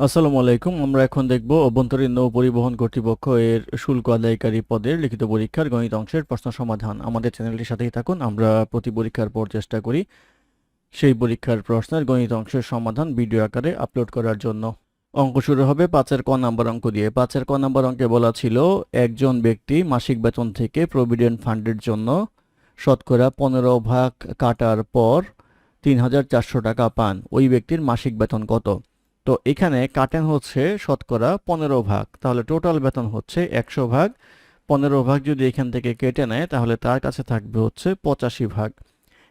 আসসালামু আলাইকুম। আমরা এখন দেখব অভ্যন্তরীণ নৌ পরিবহন কর্তৃপক্ষ এর শুল্ক আদায়কারী পদের লিখিত পরীক্ষার গণিত অংশের প্রশ্ন সমাধান। আমাদের চ্যানেলটির সাথেই থাকুন, আমরা প্রতি পরীক্ষার পর চেষ্টা করি সেই পরীক্ষার প্রশ্নের গণিত অংশের সমাধান ভিডিও আকারে আপলোড করার জন্য। অঙ্ক শুরু হবে পাঁচের ক নাম্বার অঙ্ক দিয়ে। পাঁচের ক নাম্বার অঙ্কে বলা ছিল, একজন ব্যক্তি মাসিক বেতন থেকে প্রভিডেন্ট ফান্ডের জন্য শতকরা পনেরো ভাগ কাটার পর তিন হাজার চারশো টাকা পান। ওই ব্যক্তির মাসিক বেতন কত? তো এখানে কাটেন হচ্ছে শতকরা পনেরো ভাগ। তাহলে টোটাল বেতন হচ্ছে একশো ভাগ। পনেরো ভাগ যদি এখান থেকে কেটে নেয়, তাহলে তার কাছে থাকবে হচ্ছে পঁচাশি ভাগ।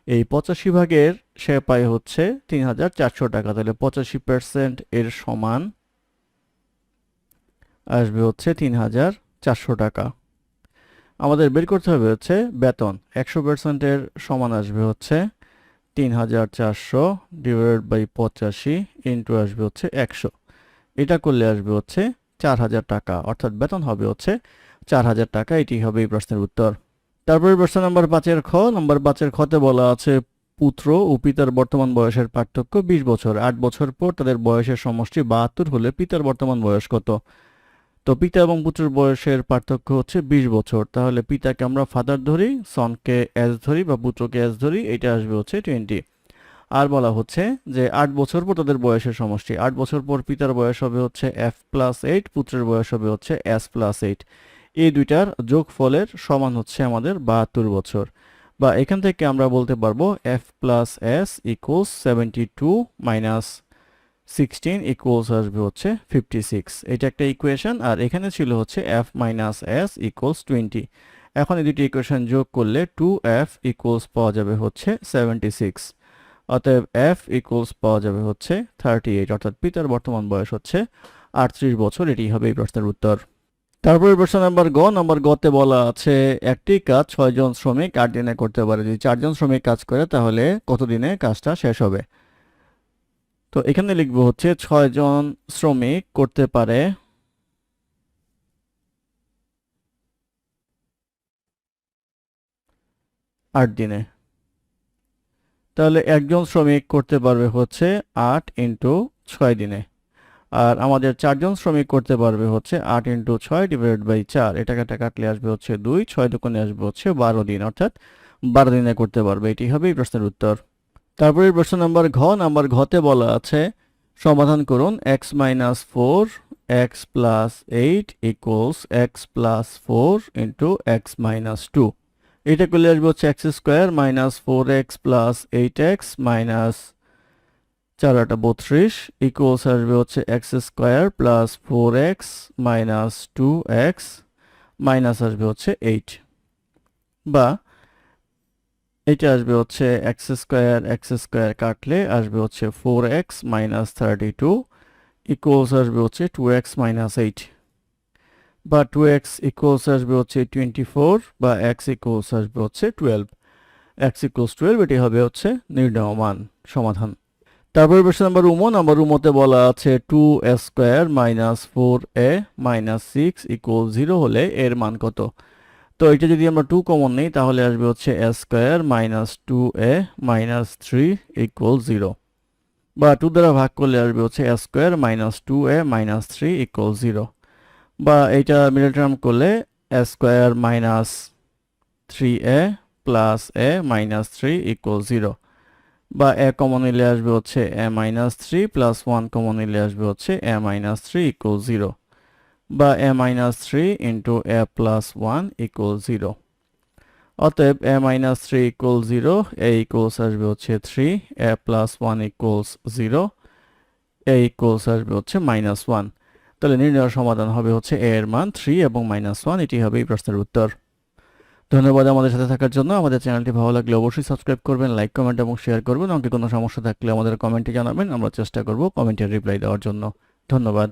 এই পঁচাশি ভাগের সে পায় হচ্ছে তিন হাজার চারশো টাকা। তাহলে পঁচাশি পার্সেন্ট এর সমান আসবে হচ্ছে তিন হাজার চারশো টাকা। আমাদের বের করতে হবে হচ্ছে বেতন। একশো পার্সেন্টের সমান আসবে হচ্ছে তিন হাজার চারশো ডিভাইড বাই পঁচাশি ইন্টু আসবে হচ্ছে একশো। এটা করলে আসবে হচ্ছে চার হাজার টাকা, অর্থাৎ বেতন হবে হচ্ছে চার হাজার টাকা। এটি হবে এই প্রশ্নের উত্তর। তারপরে প্রশ্ন নাম্বার পাঁচের খ। নাম্বার পাঁচের খতে বলা আছে, পুত্র ও পিতার বর্তমান বয়সের পার্থক্য বিশ বছর। আট বছর পর তাদের বয়সের সমষ্টি বাহাত্তর হলে পিতার বর্তমান বয়স কত? তো পিতা এবং পুত্রের বয়সের পার্থক্য হচ্ছে বিশ বছর। তাহলে পিতাকে আমরা ফাদার ধরি সনকে এস ধরি বা পুত্রকে এস ধরি, এটা আসবে হচ্ছে টোয়েন্টি আর বলা হচ্ছে যে আট বছর পর তাদের বয়সের সমষ্টি। আট বছর পর পিতার বয়স হবে হচ্ছে এফ প্লাস এইট পুত্রের বয়স হবে হচ্ছে এস প্লাস এইট এই দুইটার যোগফলের সমান হচ্ছে আমাদের বাহাত্তর বছর। বা এখান থেকে আমরা বলতে পারব F plus S equals seventy two minus sixteen equals আসবে হচ্ছে ফিফটি সিক্স এটা একটা ইকুয়েশন আর এখানে ছিল হচ্ছে F minus S equals twenty এখন এই দুটি ইকুয়েশন যোগ করলে টু এফ ইকুয়ালস পাওয়া যাবে হচ্ছে সেভেন্টি সিক্স অতএব এফ ইকুয়ালস পাওয়া যাবে হচ্ছে থার্টি এইট অর্থাৎ পিতার বর্তমান বয়স হচ্ছে আটত্রিশ বছর। এটি হবে এই প্রশ্নের উত্তর। তারপরে প্রশ্ন নাম্বার গ, নাম্বার গতে বলা আছে, একটি কাজ ছয়জন শ্রমিক আট দিনে করতে পারে। যদি চারজন শ্রমিক কাজ করে, তাহলে কত দিনে কাজটা শেষ হবে? তো এখানে লিখব হচ্ছে ছয়জন শ্রমিক করতে পারে। আট দিনে। তাহলে একজন শ্রমিক করতে পারবে হচ্ছে আট ইন্টু ছয় দিনে। আর আমাদের চারজন শ্রমিক করতে পারবে হচ্ছে আট ইন্টু ছয় ডিভাইড বাই চার। এটাকে একটা কাটলে আসবে হচ্ছে দুই, ছয় দোকানে আসবে হচ্ছে বারো দিন। অর্থাৎ বারো দিনে করতে পারবে। এটি হবে এই প্রশ্নের উত্তর। তারপরে প্রশ্ন নাম্বার ঘ, নাম্বার ঘতে বলা আছে, সমাধান করুন x minus four x plus eight equals x plus four into x minus two এটা করলে আসবে হচ্ছে x square minus four x plus eight x minus চার আটা বত্রিশ ইকুয়ালস আসবে হচ্ছে x square plus four x minus two x minus আসবে হচ্ছে এইট বা এটা আসবে হচ্ছে এক্স স্কোয়ার এক্স স্কোয়ার কাটলে আসবে হচ্ছে four x minus thirty two equals আসবে হচ্ছে টু এক্স মাইনাস এইট বা টু এক্স ইকুয়ালস আসবে হচ্ছে টোয়েন্টি ফোর বা এক্স ইকুয়ালস আসবে হচ্ছে টুয়েলভ এক্স ইকুয়ালস টুয়েলভ এটি হবে হচ্ছে নির্ণয় মান সমাধান। তারপরে প্রশ্ন নাম্বার উমো, নাম্বার উমোতে বলা আছে two square minus four A minus six equal zero হলে এর মান কত? তো এটা যদি আমরা টু কমন নিই, তাহলে আসবে হচ্ছে A square minus two A minus three equal zero বা টু দ্বারা ভাগ করলে আসবে হচ্ছে A square minus two A minus three equal zero বা এটা মিডল টার্ম করলে A square minus three A plus A minus three equal zero বা এ কমন নিলে আসবে হচ্ছে A minus three plus one common নিলে আসবে হচ্ছে A minus three equal zero বা A minus three into A plus one equal zero অতএব A minus three equal zero A equals আসবে হচ্ছে three A plus one equals zero A equals আসবে হচ্ছে minus one তাহলে নির্ণয় সমাধান হবে হচ্ছে এ এর মান থ্রি এবং মাইনাস ওয়ান এটি হবে এই প্রশ্নের উত্তর। ধন্যবাদ আমাদের সাথে থাকার জন্য। আমাদের চ্যানেলটি ভালো লাগলে অবশ্যই সাবস্ক্রাইব করবেন, লাইক, কমেন্ট এবং শেয়ার করবেন। অঙ্কে কোনো সমস্যা থাকলে আমাদের কমেন্টে জানাবেন। আমরা চেষ্টা করব কমেন্টের রিপ্লাই দেওয়ার জন্য। ধন্যবাদ।